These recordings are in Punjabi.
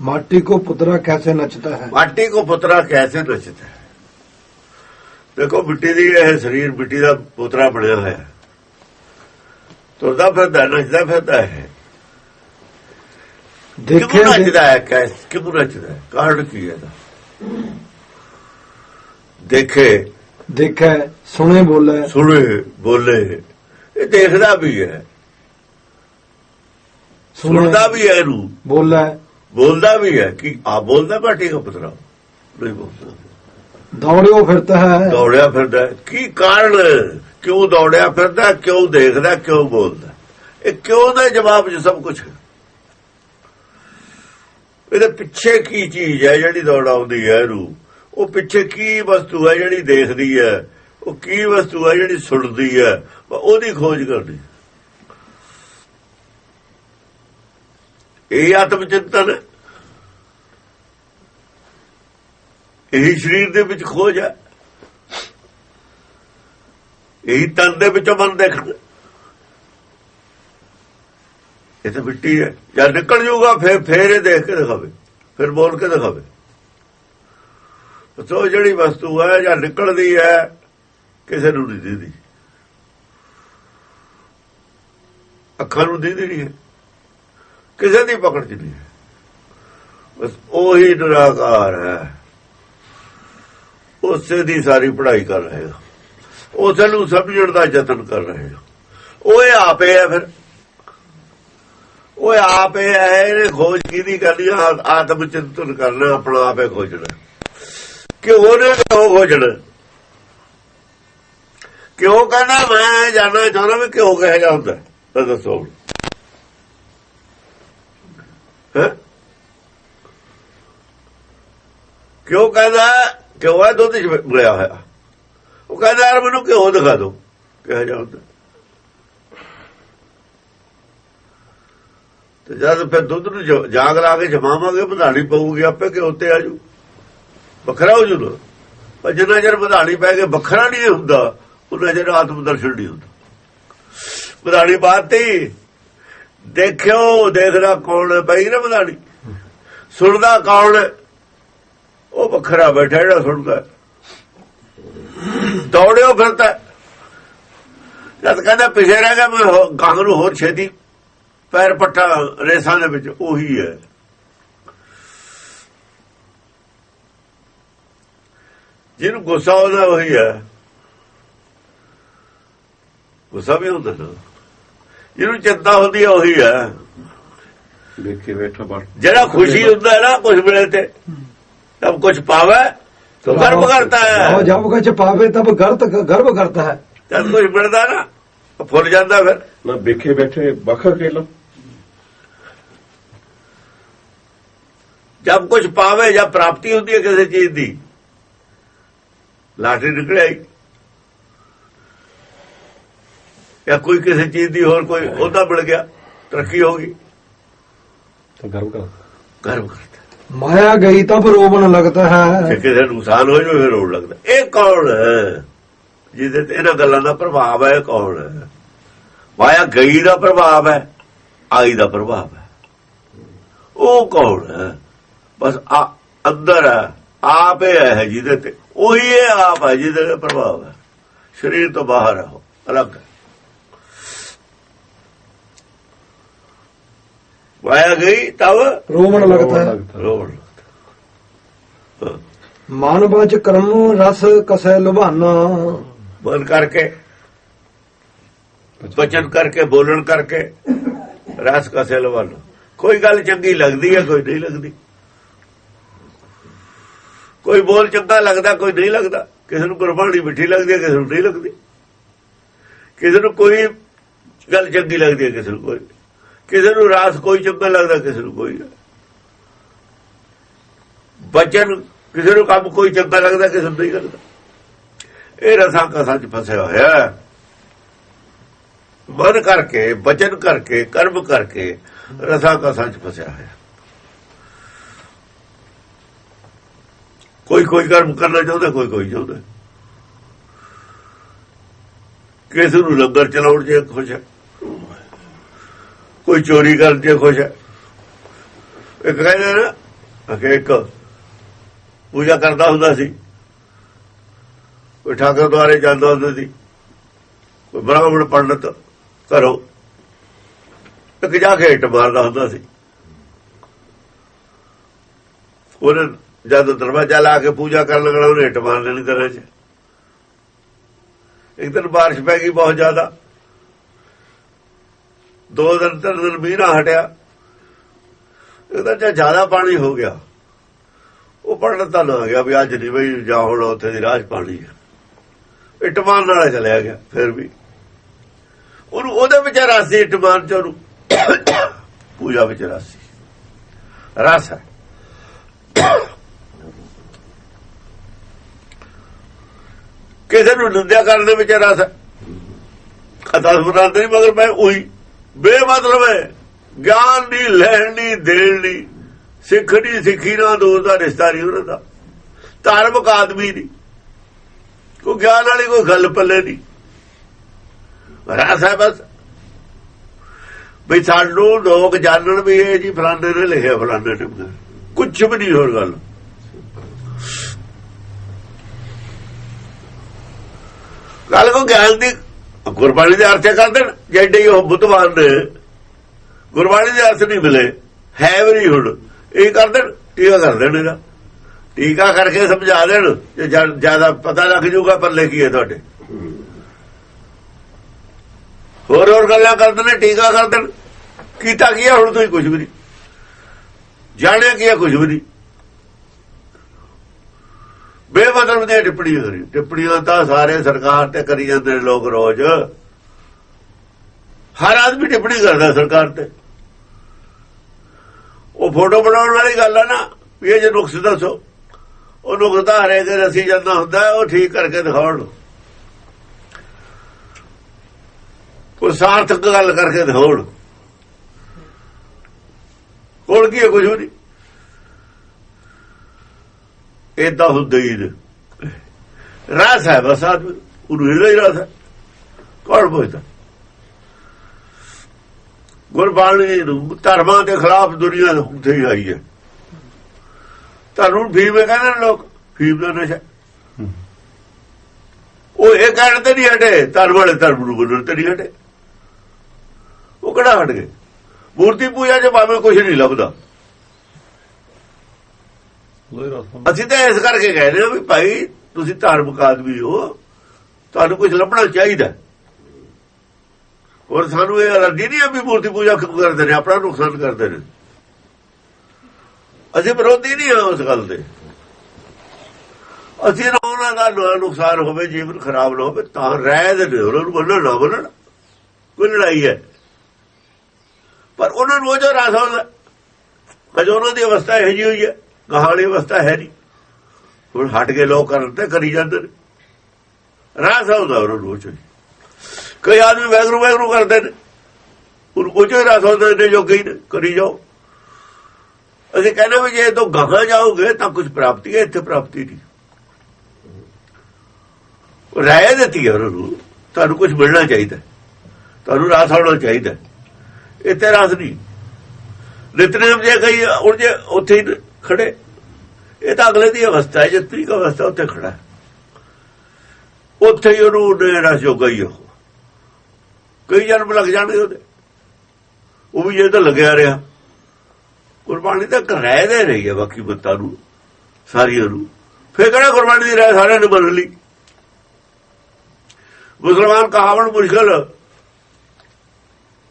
माटी को पुतरा कैसे नचता है ਮਾਟੀ ਕੋ ਪੁੱਤਰਾ ਕੈਸੇ ਨੱਚਦਾ ਹੈ ਦੇਖੋ ਮਿੱਟੀ ਦੀ ਇਹ ਸਰੀਰ ਮਿੱਟੀ ਦਾ ਪੁੱਤਰਾ ਬਣਿਆ ਹੋਇਆ ਹੈ। ਤੁਰਦਾ ਫਿਰਦਾ ਨੱਚਦਾ ਫਿਰਦਾ ਹੈ ਕਿਉਂ देखे ਨੱਚਦਾ ਹੈ ਕੈਸ ਕਿਉਂ ਨੱਚਦਾ ਹੈ ਕਾਰਨ ਕੀ ਹੈ ਇਹਦਾ ਦੇਖੇ देखे सुने बोले ਸੁਣੇ ਬੋਲੇ ਇਹ ਦੇਖਦਾ ਵੀ ਹੈ सुने ਸੁਣਦਾ ਵੀ ਹੈ ਇਹਨੂੰ बोले ਬੋਲਦਾ ਵੀ ਹੈ ਕਿ ਆ ਬੋਲਦਾ ਭਾਟੀ ਦਾ ਪੁੱਤਰਾ। ਨਹੀਂ ਬੋਲਦਾ। ਦੌੜਿਓ ਫਿਰਦਾ ਹੈ। ਦੌੜਿਆ ਫਿਰਦਾ ਕੀ ਕਾਰਨ? ਕਿਉਂ ਦੌੜਿਆ ਫਿਰਦਾ? ਕਿਉਂ ਦੇਖਦਾ? ਕਿਉਂ ਬੋਲਦਾ? ਇਹ ਕਿਉਂ ਦਾ ਜਵਾਬ ਜੀ ਸਭ ਕੁਝ ਇਹਦੇ ਪਿੱਛੇ ਕੀ ਚੀਜ਼ ਹੈ ਜਿਹੜੀ ਦੌੜਾਉਂਦੀ ਹੈ ਰੂ ਉਹ ਪਿੱਛੇ ਕੀ ਵਸਤੂ ਹੈ ਜਿਹੜੀ ਦੇਖਦੀ ਹੈ? ਉਹ ਕੀ ਵਸਤੂ ਹੈ ਜਿਹੜੀ ਸੁਣਦੀ ਹੈ? ਉਹਦੀ ਖੋਜ ਕਰਦੀ ਇਹ ਆਤਮ ਚਿੰਤਨ ਹੈ। ਇਹੀ ਸਰੀਰ ਦੇ ਵਿੱਚ ਖੋਜ ਹੈ। ਇਹੀ ਤਨ ਦੇ ਵਿੱਚੋਂ ਮਨ ਦੇਖਣਾ ਇਹ ਤਾਂ ਮਿੱਟੀ ਹੈ। ਜਦ ਨਿਕਲ ਜਾਊਗਾ ਫਿਰ ਫੇਰ ਇਹ ਦੇਖ ਕੇ ਦਿਖਾਵੇ। ਫਿਰ ਬੋਲ ਕੇ ਦਿਖਾਵੇ। ਸੋ ਜਿਹੜੀ ਵਸਤੂ ਹੈ, ਜਾਂ ਨਿਕਲਦੀ ਹੈ, ਕਿਸੇ ਨੂੰ ਨਹੀਂ ਦਿੰਦੀ ਅੱਖਾਂ ਨੂੰ ਦਿੰਦੀ ਨਹੀਂ ਹੈ। ਕਿਸੇ ਦੀ ਪਕੜ ਚ ਨਹੀਂ ਹੈ। ਬਸ ਉਹੀ ਨਿਰਾਕਾਰ ਹੈ। ਉਸੇ ਦੀ ਸਾਰੀ ਪੜ੍ਹਾਈ ਕਰ ਰਹੇ ਹੋ ਉਸੇ ਨੂੰ ਸਮਝਣ ਦਾ ਯਤਨ ਕਰ ਰਹੇ ਹੋ ਉਹ ਇਹ ਆਪੇ ਹੈ ਫਿਰ। ਉਹ ਆਪੇ ਹੈ ਇਹਨੇ ਖੋਜ ਕਿਹਦੀ ਕਰਨੀ ਆਤਮ ਚਿੰਤਨ ਕਰਨਾ, ਆਪਣਾ ਆਪੇ ਖੋਜਣਾ। ਕਿ ਉਹਨੇ ਕਿਉਂ ਖੋਜਣਾ? ਕਿਉਂ ਕਹਿੰਦਾ ਮੈਂ ਜਾਣਨਾ ਚਾਹੁੰਦਾ ਵੀ ਕਿਉਂ ਕਹਿ ਜਾਂਦਾ ਤਾਂ ਦੱਸੋ ਹੁਣ। ਹੈਂ? ਕਿਉਂ ਕਹਿੰਦਾ ਕਿਉਂ ਹੈ? ਦੁੱਧ ਚ ਮਿਲਿਆ ਹੋਇਆ। ਉਹ ਕਹਿੰਦਾ, ਯਾਰ ਮੈਨੂੰ ਕਿਉਂ ਦਿਖਾ ਦਿਓ ਕਿਹਾ ਜਾਂਦਾ ਤੇ ਜਦ ਫਿਰ ਦੁੱਧ ਨੂੰ ਜਾਗ ਲਾ ਕੇ ਜਮਾਵਾਂਗੇ, ਵਧਾਣੀ ਪਊਗੀ ਆਪੇ ਕਿ ਉੱਤੇ ਆਜੂ ਵੱਖਰਾ ਹੋ ਜੂ ਪਰ ਜਿੰਨਾ ਚਿਰ ਵਧਾਣੀ ਪੈ ਕੇ ਵੱਖਰਾ ਨਹੀਂ ਹੁੰਦਾ ਉਹਨਾਂ ਚਿਰ ਆਤਮ ਦਰਸ਼ਨ ਨਹੀਂ ਹੁੰਦਾ। ਵਧਾਣੀ ਬਾਤੀ ਦੇਖਿਓ, ਦੇਖਦਾ ਕੌਣ ਹੈ? ਪਈ ਨਾ ਵਧਾਣੀ। ਸੁਣਦਾ ਕੌਣ ਉਹ ਵੱਖਰਾ ਬੈਠਾ ਜਿਹੜਾ ਸੁਣਦਾ। ਦੌੜਿਓ ਫਿਰਦਾ। ਜਦ ਕਹਿੰਦਾ ਪਿਛੇ ਰਹਿ ਗਿਆ ਮੈਂ ਗਾਂ ਨੂੰ ਹੋਰ ਛੇਤੀ ਪੈਰ ਪੱਟਾ ਰੇਸਾਂ ਦੇ ਵਿੱਚ ਉਹੀ ਹੈ। ਜਿਹਨੂੰ ਗੁੱਸਾ ਆਉਂਦਾ ਉਹੀ ਹੈ। ਗੁੱਸਾ ਵੀ ਹੁੰਦਾ ਨਾ। ਜਿਹਨੂੰ ਚਿੰਤਾ ਹੁੰਦੀ ਹੈ ਉਹੀ ਹੈ। ਦੇਖੇ ਬੈਠਾ ਬੜ ਜਿਹੜਾ ਖੁਸ਼ੀ ਹੁੰਦਾ ਨਾ ਕੁਝ ਮਿਲੇ ਤੇ। ਤਬ ਕੁਝ ਪਾਵੇ तो गर्व करता और है जब कुछ पावे तब गर्व गर्व करता है ਜਦ ਕੁਝ ਮਿਲਦਾ ਨਾ ਉਹ ਫੁੱਲ ਜਾਂਦਾ ਫਿਰ ਨਾ ਵੇਖੇ ਬੈਠੇ ਬਖਰ ਕੇ ਲੋ ਜਦ ਕੁਝ ਪਾਵੇ ਜਾਂ ਪ੍ਰਾਪਤੀ ਹੁੰਦੀ ਹੈ ਕਿਸੇ ਚੀਜ਼ ਦੀ ਲਾਟਰੀ ਨਿਕਲ ਆਈ ਜਾਂ ਕੋਈ ਕਿਸੇ ਚੀਜ਼ ਦੀ ਹੋਰ ਕੋਈ ਉਹਦਾ ਮਿਲ ਗਿਆ ਤਰੱਕੀ ਹੋ ਗਈ ਤਾਂ ਗਰਵ ਕਰ ਗਰਵ ਕਰਦਾ ਮਾਇਆ ਗਈ ਤਾਂ ਫਿਰ ਰੋਵਣ ਲੱਗਦਾ ਹੈ। ਜੇ ਕਿਸੇ ਨੂੰ ਨੁਕਸਾਨ ਹੋ ਜਾਵੇ ਫਿਰ ਰੋਣ ਲੱਗਦਾ। ਇਹ ਕੌਣ ਹੈ? ਜਿਹਦੇ ਤੇ ਇਹਨਾਂ ਗੱਲਾਂ ਦਾ ਪ੍ਰਭਾਵ ਹੈ ਕੌਣ ਹੈ? ਮਾਇਆ ਗਈ ਦਾ ਪ੍ਰਭਾਵ ਹੈ, ਆਈ ਦਾ ਪ੍ਰਭਾਵ ਹੈ। ਉਹ ਕੌਣ ਹੈ? ਬਸ ਆ ਅੰਦਰ ਆਪ ਹੈ ਜਿਹਦੇ ਤੇ। ਉਹੀ ਆਪ ਹੈ ਜਿਹਦੇ ਤੇ ਪ੍ਰਭਾਵ ਹੈ। ਸਰੀਰ ਤੋਂ ਬਾਹਰ ਹੈ ਅਲੱਗ। ਹੈ ਮਾਇਆ ਗਈ ਤਬ रोवन लगता है ਰੋਣ ਲੱਗਦਾ ਹਾਂ। मानवाच कर्म रस कसै लुभाना ਬੋਲ ਕਰਕੇ ਬਚਨ ਕਰਕੇ ਬੋਲਣ ਕਰਕੇ ਰਸ ਕਸੇ ਲਵਾਲੋ ਕੋਈ ਗੱਲ ਚੰਗੀ ਲੱਗਦੀ ਹੈ ਕੋਈ ਨਹੀਂ ਲੱਗਦੀ ਕੋਈ ਬੋਲ ਚੰਗਾ ਲੱਗਦਾ ਕੋਈ ਨਹੀਂ ਲੱਗਦਾ ਕਿਸੇ ਨੂੰ ਗੁਰਬਾਣੀ ਮਿੱਠੀ ਲੱਗਦੀ ਹੈ ਕਿਸੇ ਨੂੰ ਨਹੀਂ ਲੱਗਦੀ ਕਿਸੇ ਨੂੰ ਕੋਈ ਗੱਲ ਚੰਗੀ ਲੱਗਦੀ ਹੈ ਕਿਸੇ ਨੂੰ ਕੋਈ ਕਿਸੇ ਨੂੰ ਰਾਸ ਕੋਈ ਚੰਗਾ ਲੱਗਦਾ, ਕਿਸੇ ਨੂੰ ਕੋਈ ਬਚਨ ਕਿਸੇ ਨੂੰ ਕੰਮ ਕੋਈ ਚੰਗਾ ਲੱਗਦਾ, ਕਿਸੇ ਨੂੰ ਨਹੀਂ ਲੱਗਦਾ। ਇਹ ਰਸਾਂ ਕਸਾਂ ਚ ਫਸਿਆ ਹੋਇਆ ਮਨ ਕਰਕੇ ਬਚਨ ਕਰਕੇ, ਕਰਮ ਕਰਕੇ ਰਸਾਂ ਕਸਾਂ ਚ ਫਸਿਆ ਹੋਇਆ ਕੋਈ ਕੋਈ ਕਰਮ ਕਰਨਾ ਚਾਹੁੰਦਾ ਕੋਈ ਕੋਈ ਚਾਹੁੰਦਾ। ਕਿਸੇ ਨੂੰ ਲੰਗਰ ਚਲਾਉਣ ਜੇ ਖੁਸ਼ ਹੈ ਕੋਈ ਚੋਰੀ ਕਰਨ ਤੇ ਖੁਸ਼ ਹੈ। ਇੱਕ ਕਹਿੰਦੇ ਨਾ ਅਕੇ ਇੱਕ ਪੂਜਾ ਕਰਦਾ ਹੁੰਦਾ ਸੀ। ਕੋਈ ਠਾਕਰ ਦੁਆਰੇ ਜਾਂਦਾ ਹੁੰਦਾ ਸੀ। ਕੋਈ ਬ੍ਰਾਹਮਣ ਪੰਡਤ ਘਰੋਂ ਇੱਕ ਜਾ ਕੇ ਹਿੱਟ ਮਾਰਦਾ ਹੁੰਦਾ ਸੀ। ਉਹਨੇ ਜਦ ਦਰਵਾਜ਼ਾ ਲਾ ਕੇ ਪੂਜਾ ਕਰਨ ਲੱਗਣਾ, ਉਹਨੇ ਹਿੱਟ ਮਾਰ ਦੇਣੀ ਤੇਰੇ 'ਚ। ਇੱਕ ਦਿਨ ਬਾਰਿਸ਼ ਪੈ ਗਈ ਬਹੁਤ ਜ਼ਿਆਦਾ। ਦੋ ਦਿਨ, ਤਿੰਨ ਦਿਨ ਮੀਂਹ ਨਾ ਹਟਿਆ। ਇਹਦਾ ਜੇ ਜ਼ਿਆਦਾ ਪਾਣੀ ਹੋ ਗਿਆ। ਉਹ ਪੜਨ ਤਾਂ ਨਾ ਗਿਆ ਵੀ ਅੱਜ ਨਹੀਂ ਬਈ, ਜਾ ਹੁਣ ਉੱਥੇ ਦੀ ਰਾਜ ਪਾਣੀ ਹੈ। ਇਟਮਾਨ ਨਾਲ ਚਲਿਆ ਗਿਆ, ਫਿਰ ਵੀ। ਉਹਨੂੰ, ਉਹਦੇ ਵਿੱਚ ਰਸ ਸੀ ਇਟਮਾਨ ਚ ਉਹਨੂੰ। ਪੂਜਾ ਵਿੱਚ ਰਸ ਸੀ। ਰਸ ਹੈ। ਕਿਸੇ ਨੂੰ ਨਿੰਦਿਆ ਕਰਨ ਦੇ ਵਿੱਚ ਰਸ ਹੈ। ਅਤਾਸ ਬਤਾਉਂਦੇ ਨਹੀਂ ਮਗਰ ਮੈਂ ਉਹੀ ਬੇਮਤਲਬ ਹੈ। ਗਿਆਨ ਨਹੀਂ, ਲੈਣ ਨਹੀਂ, ਦੇਣ ਨਹੀਂ। ਸਿੱਖ ਨਹੀਂ, ਸਿੱਖੀ ਨਾਲ ਦੂਰ ਦਾ ਰਿਸ਼ਤਾ ਨਹੀਂ ਉਹਨਾਂ ਦਾ। ਧਾਰਮਿਕ ਆਦਮੀ ਨਹੀਂ। ਕੋਈ ਗਿਆਨ ਵਾਲੀ, ਕੋਈ ਗੱਲ ਪੱਲੇ ਨਹੀਂ। ਰਸ ਹੈ ਬਸ। ਵੀ ਸਾਨੂੰ ਲੋਕ ਜਾਣਨ ਵੀ ਇਹ ਜੀ, ਫਲਾਣੇ ਨੇ ਲਿਖਿਆ, ਫਲਾਣੇ ਨੇ ਕੁਝ ਵੀ ਨਹੀਂ ਹੋਰ ਗੱਲ। ਗੱਲ ਕੋ ਗਿਆਨ ਦੀ ਗੁਰਬਾਣੀ ਦੇ ਅਰਥ ਕਰ ਦੇਣ ਜਿਹੜੇ ਉਹ ਬੁੱਧਵਾਨ ਨੇ। ਗੁਰਬਾਣੀ ਦੇ ਅਰਥ ਨਹੀਂ ਮਿਲੇ। ਹੈ ਵੀ ਨਹੀਂ ਹੁਣ ਇਹ ਕਰ ਦੇਣ, ਟੀਕਾ ਕਰ ਦੇਣ ਇਹਦਾ। ਟੀਕਾ ਕਰਕੇ ਸਮਝਾ ਦੇਣ, ਜੇ ਜ਼ਿਆਦਾ ਪਤਾ ਲੱਗ ਜੂਗਾ ਪੱਲੇ ਕੀ ਹੈ ਤੁਹਾਡੇ। ਹੋਰ ਹੋਰ ਗੱਲਾਂ ਕਰਦੇ ਨੇ ਟੀਕਾ ਕਰ ਦੇਣ। ਕੀਤਾ ਕੀ ਹੈ, ਹੁਣ ਤੁਸੀਂ ਕੁਝ ਵੀ ਨਹੀਂ। ਜਾਣਿਆ ਕੀ ਹੈ ਕੁਝ ਵੀ ਨਹੀਂ। ਬੇਮਤਲਬ ਦੀਆਂ ਟਿੱਪਣੀਆਂ ਕਰੀ ਟਿੱਪਣੀਆਂ ਤਾਂ ਸਾਰੇ ਸਰਕਾਰ ਤੇ ਕਰੀ ਜਾਂਦੇ ਨੇ ਲੋਕ ਰੋਜ਼। ਹਰ ਆਦਮੀ ਟਿੱਪਣੀ ਕਰਦਾ ਸਰਕਾਰ ਤੇ। ਉਹ ਫੋਟੋ ਬਣਾਉਣ ਵਾਲੀ ਗੱਲ ਆ ਨਾ, ਵੀ ਇਹ ਜੇ ਨੁਕਸ ਦੱਸੋ। ਉਹ ਨੁਕਸ ਤਾਂ ਹਰੇਕ ਦੇ ਰਸੀ ਜਾਂਦਾ ਹੁੰਦਾ, ਉਹ ਠੀਕ ਕਰਕੇ ਦਿਖਾਉਣ ਉਹ ਸਾਰਥਕ ਗੱਲ ਕਰਕੇ ਦਿਖਾਉਣ ਕੋਲ ਕੀ ਹੈ ਕੁਝ ਵੀ ਨਹੀਂ। ਇਦਾਂ ਹੁੰਦਾ ਹੀ ਨਹੀਂ ਰਾਸ ਹੈ ਬਸ ਆਦਮੀ ਉਹਨੂੰ ਇਹਦਾ ਹੀ ਰਸ ਹੈ ਕੌਣ ਪੁੱਛਦਾ? ਗੁਰਬਾਣੀ ਨੂੰ ਧਰਮਾਂ ਦੇ ਖਿਲਾਫ ਦੁਨੀਆ ਹੁੰਦੀ ਹੀ ਆਈ ਹੈ। ਧਰਮ ਫੀਮ ਕਹਿੰਦੇ ਨੇ ਲੋਕ, ਫੀਮ ਦਾ ਨਸ਼ਾ। ਉਹ ਇਹ ਕਹਿਣ ਤੇ ਨਹੀਂ ਹਟੇ, ਧਰਮ ਵਾਲੇ ਧਰਮ ਨੂੰ ਬੋਲਣ ਤੇ ਨਹੀਂ ਹਟੇ। ਉਹ ਕਿਹੜਾ ਹਟ ਗਏ? ਮੂਰਤੀ ਪੂਜਾ 'ਚ ਭਾਵੇਂ ਕੁਝ ਨਹੀਂ ਲੱਭਦਾ। ਅਸੀਂ ਤਾਂ ਇਸ ਕਰਕੇ ਕਹਿ ਰਹੇ ਹਾਂ ਵੀ ਭਾਈ, ਤੁਸੀਂ ਧਾਰਮਿਕ ਆਦਮੀ ਹੋ, ਤੁਹਾਨੂੰ ਕੁਝ ਲੱਭਣਾ ਚਾਹੀਦਾ ਔਰ ਸਾਨੂੰ ਇਹ ਅਲਰਜੀ ਨਹੀਂ ਆ ਵੀ ਮੂਰਤੀ ਪੂਜਾ ਕਰਦੇ ਨੇ, ਆਪਣਾ ਨੁਕਸਾਨ ਕਰਦੇ ਨੇ। ਅਸੀਂ ਵਿਰੋਧੀ ਨਹੀਂ ਹਾਂ ਉਸ ਗੱਲ ਦੇ। ਅਸੀਂ ਨਾ ਉਹਨਾਂ ਦਾ ਨਾ ਨੁਕਸਾਨ ਹੋਵੇ, ਜੀਵਨ ਖਰਾਬ ਨਾ ਹੋਵੇ, ਤਾਂ ਰਹਿ ਦੇ ਉਹਨਾਂ ਨੂੰ ਮੰਨਣ ਨਾ ਮੰਨਣ, ਕੋਈ ਲੜਾਈ ਹੈ। ਪਰ ਉਹਨਾਂ ਨੂੰ ਉਹ ਜੋ ਰਸ ਹੁੰਦਾ ਅਜੋ ਉਹਨਾਂ ਦੀ ਅਵਸਥਾ ਇਹੋ ਜਿਹੀ ਹੋਈ ਹੈ। ਕਹਾਣੀ ਅਵਸਥਾ ਹੈ ਨਹੀਂ। ਹੁਣ ਹਟ ਕੇ ਲੋਕ ਕਰਨ ਤੇ ਕਰੀ ਜਾਂਦੇ ਨੇ। ਰਾਸ ਹੁੰਦਾ ਉਹਨਾਂ ਨੂੰ ਚ ਕਈ ਆਦਮੀ ਵੈਗਰੂ ਵੈਗਰੂ ਕਰਦੇ ਨੇ। ਉਹ ਕੁਝ ਰਾਸ ਹੁੰਦਾ ਨੇ ਜੋ ਕਹੀ ਕਰੀ ਜਾਓ। ਅਸੀਂ ਕਹਿੰਦੇ ਵੀ ਜੇ ਤੋਂ ਗਾਹਾਂ ਜਾਓਗੇ ਤਾਂ ਕੁਝ ਪ੍ਰਾਪਤੀ ਹੈ, ਇੱਥੇ ਪ੍ਰਾਪਤੀ ਨਹੀਂ। ਰਾਇ ਦਿੱਤੀ ਹੈ ਉਹਨਾਂ ਨੂੰ। ਤੁਹਾਨੂੰ ਕੁਝ ਮਿਲਣਾ ਚਾਹੀਦਾ ਤੁਹਾਨੂੰ ਰਾਸ ਆਉਣਾ ਚਾਹੀਦਾ ਇੱਥੇ ਰਾਸ ਨਹੀਂ। ਨਿਤਨੇਮ ਜੇ ਕਈ ਉਹ ਜੇ ਉੱਥੇ ਹੀ ਖੜੇ। ਇਹ ਤਾਂ ਅਗਲੇ ਦੀ ਅਵਸਥਾ ਹੈ ਜਿੱਤਰੀ ਦੀ ਅਵਸਥਾ ਉੱਥੇ ਖੜਾ ਉੱਥੇ ਹੀ ਉਹਨੂੰ ਨੇੜਾ ਜੋਗਾ ਹੀ ਉਹ। ਕਈ ਜਨਮ ਲੱਗ ਜਾਣਗੇ ਉਹਦੇ। ਉਹ ਵੀ ਜੇ ਤਾਂ ਲੱਗਿਆ ਰਿਹਾ। ਗੁਰਬਾਣੀ ਤਾਂ ਰਹਿ ਦੇ ਰਹੀ ਹੈ ਬਾਕੀ ਬੱਤਾਂ ਨੂੰ, ਸਾਰੀਆਂ ਨੂੰ। ਫੇਰ ਕਿਹੜਾ ਗੁਰਬਾਣੀ ਦੀ ਰਹਿ ਸਾਰਿਆਂ ਨੇ ਮੰਨ ਲਈ? ਮੁਸਲਮਾਨ ਕਹਾਵਣ ਮੁਸ਼ਕਲ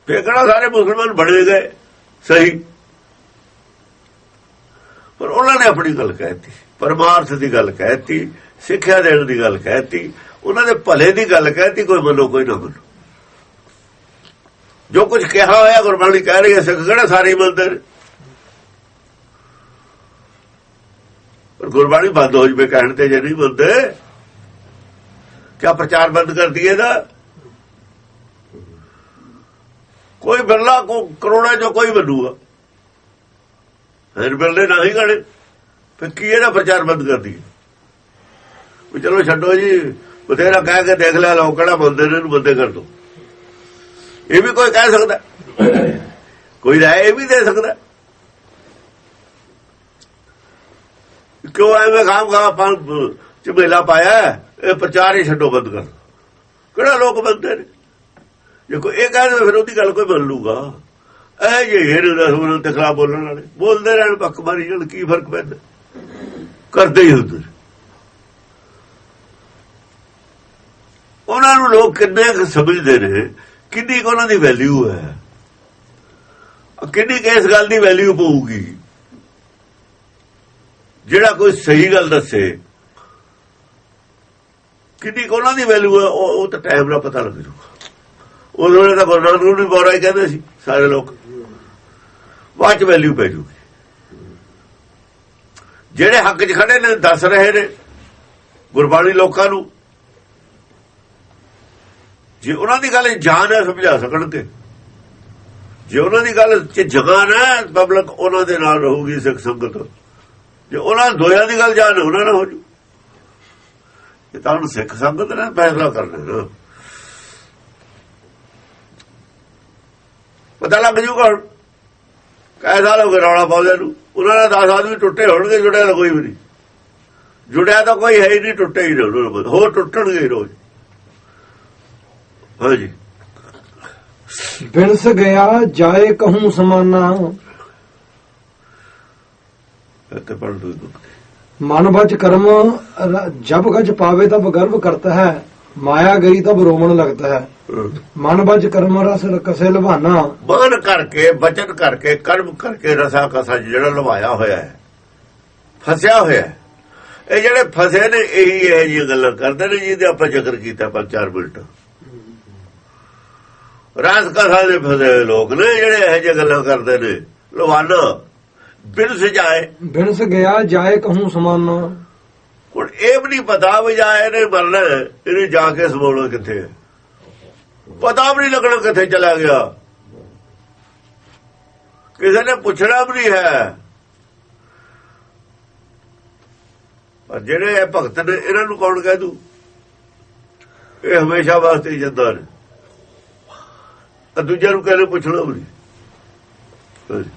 ਫੇਰ ਕਿਹੜਾ ਸਾਰੇ ਮੁਸਲਮਾਨ ਬਣੇ ਗਏ? ਸਹੀ। ਪਰ ਉਹਨਾਂ ਨੇ ਆਪਣੀ ਗੱਲ ਕਹਿਤੀ ਪਰਮਾਰਥ ਦੀ ਗੱਲ ਕਹਿਤੀ ਸਿੱਖਿਆ ਦੇਣ ਦੀ ਗੱਲ ਕਹਿਤੀ ਉਹਨਾਂ ਦੇ ਭਲੇ ਦੀ ਗੱਲ ਕਹਿਤੀ ਕੋਈ ਮੰਨੋ, ਕੋਈ ਨਾ ਮੰਨੋ। ਜੋ ਕੁਝ ਕਿਹਾ ਹੋਇਆ, ਗੁਰਬਾਣੀ ਕਹਿ ਰਹੀ ਹੈ, ਸਿੱਖ ਕਿਹੜਾ ਸਾਰੇ ਮੰਨਦੇ ਨੇ ਪਰ ਗੁਰਬਾਣੀ ਬੰਦ ਹੋ ਜਵੇ ਕਹਿਣ ਤੇ, ਜੇ ਨਹੀਂ ਮੰਨਦੇ, ਕਿਆ ਪ੍ਰਚਾਰ ਬੰਦ ਕਰ ਦਈਏ ਦਾ ਕੋਈ ਬਿਰਲਾ ਕੋ ਕਰੋੜਾ ਜੋ ਕੋਈ ਬਣੂਗਾ ਹਰ ਬਿਰਲੇ ਨਹੀਂ ਗਾਣੇ। ਫਿਰ ਕੀ ਇਹਦਾ ਪ੍ਰਚਾਰ ਬੰਦ ਕਰ ਦਈਏ? ਵੀ ਚਲੋ ਛੱਡੋ ਜੀ, ਬਥੇਰਾ ਕਹਿ ਕੇ ਦੇਖ ਲੈ, ਲਓ ਕਿਹੜਾ ਬੰਦੇ ਨੇ, ਇਹਨੂੰ ਬੰਦੇ ਕਰ ਦੋ। ਇਹ ਵੀ ਕੋਈ ਕਹਿ ਸਕਦਾ। ਕੋਈ ਰਾਏ ਇਹ ਵੀ ਦੇ ਸਕਦਾ। ਕਿਉਂ ਐਵੇਂ ਖਾਮ ਖਾ ਆਪਾਂ ਝਮੇਲਾ ਪਾਇਆ, ਇਹ ਪ੍ਰਚਾਰ ਹੀ ਛੱਡੋ ਬੰਦ ਕਰ ਕਿਹੜਾ ਲੋਕ ਬੰਦੇ ਨੇ? ਜੇ ਕੋਈ ਇਹ ਕਹਿੰਦੇ ਫਿਰ ਉਹਦੀ ਗੱਲ ਕੋਈ ਮੰਨ ਲੂਗਾ। ਇਹ ਜੇ ਹੀਰ ਦਾ ਉਹਨਾਂ ਤੇ ਬੋਲਣ ਵਾਲੇ। ਬੋਲਦੇ ਰਹਿਣ ਪੱਕ ਮਾਰੀ ਜਾਣ, ਕੀ ਫ਼ਰਕ ਪੈਂਦਾ? ਕਰਦੇ ਹੀ ਹੁੰਦੇ। ਉਹਨਾਂ ਨੂੰ ਲੋਕ ਕਿੰਨੇ ਕੁ ਸਮਝਦੇ ਨੇ, ਕਿੰਨੀ ਕੁ ਉਹਨਾਂ ਦੀ ਵੈਲਿਊ ਹੈ। ਕਿੰਨੀ ਕੁ ਇਸ ਗੱਲ ਦੀ ਵੈਲਿਊ ਪਊਗੀ। ਜਿਹੜਾ ਕੋਈ ਸਹੀ ਗੱਲ ਦੱਸੇ, ਕਿੰਨੀ ਕੁ ਉਹਨਾਂ ਦੀ ਵੈਲਿਊ ਹੈ, ਉਹ ਉਹ ਤਾਂ ਟਾਈਮ ਦਾ ਪਤਾ ਲੱਗ ਜੂਗਾ ਉਦੋਂ ਵੇਲੇ ਤਾਂ ਗੁਰੂ ਨਾਨਕ ਨੂੰ ਵੀ ਬੋਰਾ ਹੀ ਕਹਿੰਦੇ ਸੀ, ਸਾਰੇ ਲੋਕ। ਬਾਅਦ ਚ ਵੈਲਿਊ ਪੈ ਜੂਗੀ। ਜਿਹੜੇ ਹੱਕ 'ਚ ਖੜੇ ਨੇ, ਦੱਸ ਰਹੇ ਨੇ ਗੁਰਬਾਣੀ ਲੋਕਾਂ ਨੂੰ। ਜੇ ਉਹਨਾਂ ਦੀ ਗੱਲ ਜਾਨ ਹੈ, ਸਮਝਾ ਸਕਣਗੇ। ਜੇ ਉਹਨਾਂ ਦੀ ਗੱਲ 'ਚ ਜਗਾਨ ਹੈ ਪਬਲਿਕ ਉਹਨਾਂ ਦੇ ਨਾਲ ਰਹੂਗੀ ਸਿੱਖ ਸੰਗਤ। ਜੇ ਉਹਨਾਂ ਦੋਹਾਂ ਦੀ ਗੱਲ ਜਾਨ ਉਹਨਾਂ ਨਾਲ ਹੋ ਜੂ। ਇਹ ਤਾਂ ਹੁਣ ਸਿੱਖ ਸੰਗਤ ਨੇ ਫੈਸਲਾ ਕਰਨਾ ਨਾ। ਪਤਾ ਲੱਗ ਜੂਗਾ ਹੋ ਗਏ ਰੌਲਾ ਪਾਉਂਦੇ ਨੂੰ। ਉਹਨਾਂ ਦੇ 10 ਆਦਮੀ ਟੁੱਟੇ ਹੋਣਗੇ ਜੁੜਿਆ ਤਾਂ ਕੋਈ ਵੀ ਨਹੀਂ। ਜੁੜਿਆ ਤਾਂ ਕੋਈ ਹੈ ਹੀ ਨਹੀਂ ਟੁੱਟੇ ਹੀ ਰਹੋ ਹੋਰ ਟੁੱਟਣਗੇ ਰੋਜ਼। ਹਾਂਜੀ ਬਿਨਸ ਗਿਆ ਜਾਏ ਕਹੂੰ ਸਮਾਨਾ। ਇੱਥੇ ਪੜ ਦੋ ਮਨ ਬਚ ਕਰਮ ਜਬ ਗਜ ਪਾਵੇ ਤਬ ਗਰਭ ਕਰਤਾ ਹੈ। ਮਾਇਆ ਗਈ ਤਬ ਰੋਵਣ ਲੱਗਦਾ ਹੈ। ਮਨ ਬਚ ਕਰਮ ਰਸ ਕਸੇ ਲਵਾਨਾ। ਬਾਨ ਕਰਕੇ ਬਚਨ ਕਰਕੇ ਕਰਮ ਕਰਕੇ ਰਸਾ ਕਸਾ ਜਿਹੜਾ ਲਵਾਇਆ ਹੋਇਆ ਹੈ। ਫਸਿਆ ਹੋਇਆ ਹੈ। ਇਹ ਜਿਹੜੇ ਫਸੇ ਨੇ ਇਹੀ ਇਹ ਜੀ ਗੱਲਾਂ ਕਰਦੇ ਨੇ ਜਿਹਦੇ ਆਪਾਂ ਜ਼ਿਕਰ ਕੀਤਾ ਪੰਜ ਚਾਰ ਮਿੰਟ। ਰਸ ਕਸਾ ਦੇ ਫਸੇ ਲੋਕ ਨੇ ਜਿਹੜੇ ਇਹ ਜਿਹੇ ਗੱਲਾਂ ਕਰਦੇ ਨੇ। ਲਵਾਨਾ ਬਿਨ ਸਜਾਏ ਬਿਨਸ ਗਿਆ ਜਾਏ ਕਹੂੰ ਸਮਾਨਾ। ਹੁਣ ਇਹ ਵੀ ਨਹੀਂ ਪਤਾ ਵੀ ਜਾ ਇਹਨੇ ਮਰਨਾ ਇਹਨੇ ਜਾ ਕੇ ਸਮਾਉਣਾ ਕਿੱਥੇ ਪਤਾ ਵੀ ਨਹੀਂ ਲੱਗਣਾ ਕਿੱਥੇ ਚਲਾ ਗਿਆ। ਕਿਸੇ ਨੇ ਪੁੱਛਣਾ ਵੀ ਨਹੀਂ ਹੈ। ਪਰ ਜਿਹੜੇ ਇਹ ਭਗਤ ਨੇ, ਇਹਨਾਂ ਨੂੰ ਕੌਣ ਕਹਿ ਦੂ? ਇਹ ਹਮੇਸ਼ਾ ਵਾਸਤੇ ਹੀ ਜਿੰਦਾ ਨੇ। ਦੂਜਿਆਂ ਨੂੰ ਕਹਿੰਦੇ ਪੁੱਛਣਾ ਵੀ ਨਹੀਂ। ਹਾਂਜੀ।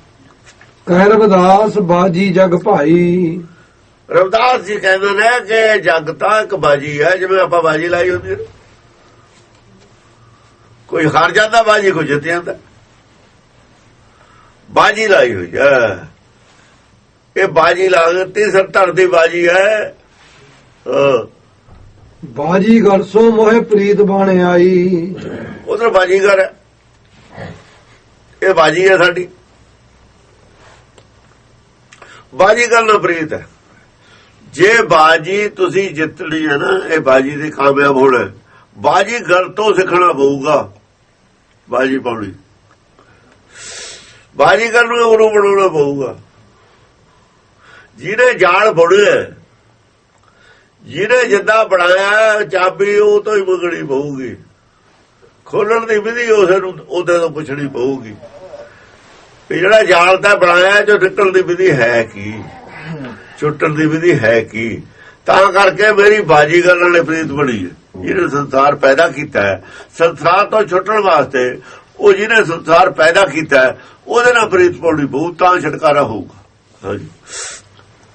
ਕਹਿ ਰਵਿਦਾਸ, ਬਾਜੀ ਜਗ ਭਾਈ। ਰਵਿਦਾਸ ਜੀ ਕਹਿੰਦੇ ਨੇ ਕਿ ਜੱਗ ਤਾਂ ਇੱਕ ਬਾਜੀ ਹੈ ਜਿਵੇਂ ਆਪਾਂ ਬਾਜੀ ਲਾਈ ਹੁੰਦੀ ਹੈ। ਕੋਈ ਹਾਰ ਜਾਂਦਾ ਬਾਜੀ ਕੋਈ ਜਿੱਤ ਜਾਂਦਾ। ਬਾਜੀ ਲਾਈ ਹੋਈ ਹੈ। ਇਹ ਬਾਜੀ ਲਾਗਤੀ ਸਰ ਧਰ ਦੀ ਬਾਜੀ ਹੈ। ਬਾਜੀ ਗਲਸੋ ਮੋਹਿ ਪ੍ਰੀਤ ਬਣ ਆਈ। ਉਧਰ ਬਾਜੀਗਰ ਹੈ। ਇਹ ਬਾਜੀ ਹੈ ਸਾਡੀ। ਬਾਜੀਗਰ ਨਾ ਪ੍ਰੀਤ ਹੈ। ਜੇ ਬਾਜੀ ਤੁਸੀਂ ਜਿੱਤਣੀ ਹੈ ਨਾ, ਇਹ ਬਾਜੀ ਦੇ ਕਾਮਯਾਬ ਹੋਣਾ ਬਾਜੀ ਗਲ ਤੋਂ ਸਿੱਖਣਾ ਪਊਗਾ, ਬਾਜੀ ਪਾਉਣੀ। ਬਾਜੀ ਕਰਨ ਨੂੰ ਉਹਨੂੰ ਬਣਾਉਣਾ ਪਊਗਾ। ਜਿਹਨੇ ਜਾਲ ਬੁਣਿਆ ਜਿਹਨੇ ਜਿੱਦਾਂ ਬਣਾਇਆ, ਚਾਬੀ ਉਹ ਤੋਂ ਹੀ ਮੰਗਣੀ ਪਊਗੀ। ਖੋਲਣ ਦੀ ਵਿਧੀ ਉਸੇ ਨੂੰ, ਉਹਦੇ ਤੋਂ ਪੁੱਛਣੀ ਪਊਗੀ। ਵੀ ਜਿਹੜਾ ਜਾਲ ਤਾਂ ਬਣਾਇਆ, ਜੋ ਨਿਕਲਣ ਦੀ ਵਿਧੀ ਹੈ ਕੀ? ਛੁੱਟਣ ਦੀ ਵਿਧੀ ਹੈ ਕੀ? ਤਾਂ ਕਰਕੇ ਮੇਰੀ ਬਾਜੀਗਰ ਨਾਲੇ ਪ੍ਰੀਤ ਬਣੀ ਹੈ। ਜਿਹਨੇ ਸੰਸਾਰ ਪੈਦਾ ਕੀਤਾ ਹੈ, ਸੰਸਾਰ ਤੋਂ ਛੁੱਟਣ ਵਾਸਤੇ ਉਹ ਜਿਹਨੇ ਸੰਸਾਰ ਪੈਦਾ ਕੀਤਾ ਹੈ, ਉਹਦੇ ਨਾਲ ਪ੍ਰੀਤ ਪਾਉਣੀ ਬਹੁਤ ਤਾਂ ਛਟਕਾਰਾ ਹੋਊਗਾ। ਹਾਂਜੀ।